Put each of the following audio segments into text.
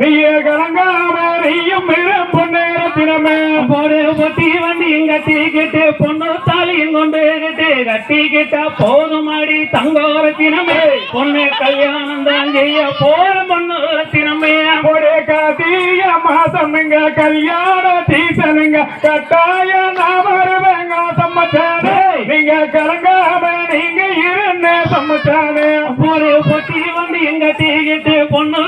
நீயே கலங்காம நீயும் இளம் பொன்னேரத்தினமே ஒரு பொட்டி வண்டி கட்டிக்கிட்டு பொண்ணு தாலியும் கொண்டு கிட்டு கட்டிக்கிட்ட போதும் அடி தங்கோரத்தினமே பொண்ணு கல்யாணம் தான் செய்ய போதும் பொண்ணு ரத்தினமே ஒரே காத்திய மாசமுங்க கல்யாண சீசனுங்க கட்டாய நான் வருவேங்க சம்மச்சானே நீங்க கலங்காம நீங்க இருந்த சம்மச்சானே ஒரு பொட்டி வண்டி கட்டிக்கிட்டு பொண்ணு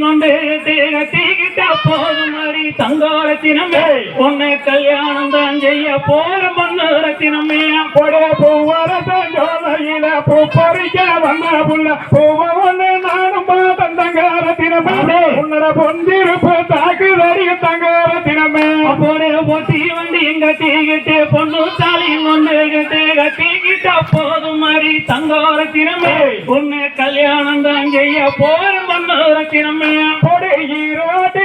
கொண்டு கிட்டு கட்டிக்கிட்ட போதும் அடி தங்கோரத்தினமே பொண்ணு கல்யாணம் தான் செய்ய போதும் பொண்ணு ரத்தினமே ஒரே பூவரச ஜோலையில பூ பறிக்க வந்த புள்ள. பூவ ஒண்ணு நானும் பார்த்தன் தங்காரத்தினமே உன்னோட பொந்திருப்பு தங்காரத்தினமே பொட்டி பொண்ணு தாலியும் கொண்டு போதும் அடி தங்கோரத்தினமே கல்யாணம் தான் செய்ய போதும் பொண்ணு ரத்தினமே கொடி ஈரோட்டு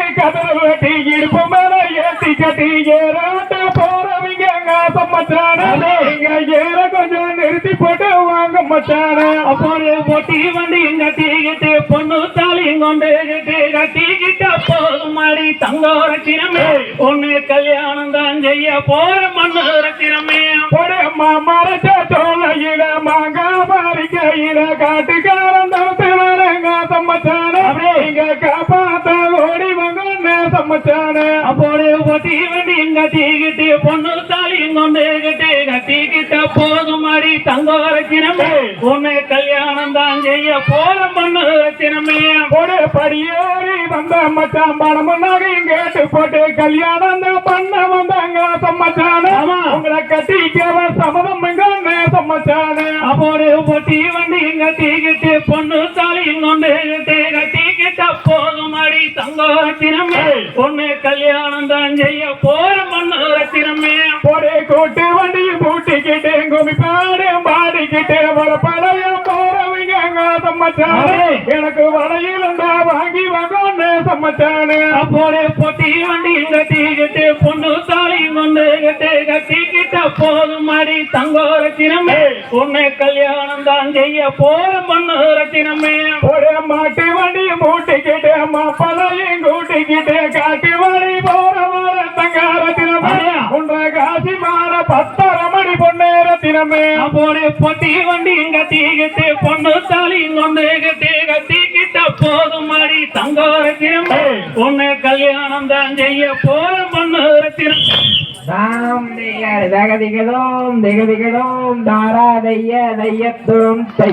வெட்டி இடுப்பு மேல ஏத்தி கட்டி ஏறாட்ட போறவங்க சம்மச்சானே ஏற கொஞ்சம் நிறுத்தி போட்டு வாங்க மச்சானே. அப்போது பொட்டி வண்டி கட்டிக்கிட்டு பொண்ணு தாலியும் கொண்டு கட்டிக்கிட்ட போதும் அடி தங்கோரத்தினமே பொண்ணு கல்யாணம் தான் செய்ய போற மண்ணு ரத்தினமே கொடி அம்மா மறைச்ச சோலையில மாங்கா காட்டுக்காரன் தவிர்த்து வரங்க சம்மச்சானே அப்போது பொட்டி வண்டி கட்டிக்கிட்டு பொண்ணு தாலியும் கொண்டு கிட்டு கட்டிக்கிட்ட போதும் அடி தங்கோரத்தினமே பொண்ணு கல்யாணம் தான் செய்ய போற மண்ணு ரத்தினமே ஒரு படியேறி வந்த மச்சான் பணம் நகையும் கேட்டு போட்டு கல்யாணம் தான் பண்ண வந்தாங்க சம்மச்சானே. உங்களை கட்டிக்கவ சம்மதம் எங்க சம்மச்சானே அப்போது பொட்டி வண்டி கட்டிக்கிட்டு பொண்ணு தாலியும் கொண்டு கிட்டு கட்டிக்கிட்ட போதும் அடி தங்கோரத்தினமே பொண்ணு கல்யாணம் தான் செய்ய போற மண்ணு ரத்தினமே ஒரு கூட்டு வண்டியும் பூட்டிக்கிட்டு குமி பாடு பாடிக்கிட்டு ஒரு பழைய போறவங்க சம்மச்சானே எனக்கு வடையில் இருந்தா வாங்கி வாங்க சம்மச்சானே. அப்போது பொட்டி வண்டி கட்டிக்கிட்டு பொண்ணு தாலியும் கொண்டு கிட்டு கட்டிக்கிட்ட போதும் அடி தங்கோரத்தினமே பொண்ணு கல்யாணம் தான் செய்ய போற மண்ணு ரத்தினமே ஒரு மாட்டு வண்டியும் பூட்டிக்கிட்டு அம்மா பழையும் கூட்டிக்கிட்டு காட்டு வழி போற வர தங்காரத்தினமே உன்ற காசி மாற பத்தரை மணி பொன்னேரத்தினமே அப்போது பொட்டி வண்டி கட்டிக்கிட்டு பொண்ணு தாலியும் கொண்டு கிட்டு கட்டிக்கிட்ட போதும் அடி தங்கோரத்தினமே. பொண்ணு கல்யாணம் தான் செய்ய போற ரத்தினமே தாம் தகதிகதோம் திகதிகதோம் தாரா தைய தையத்தோம் தை.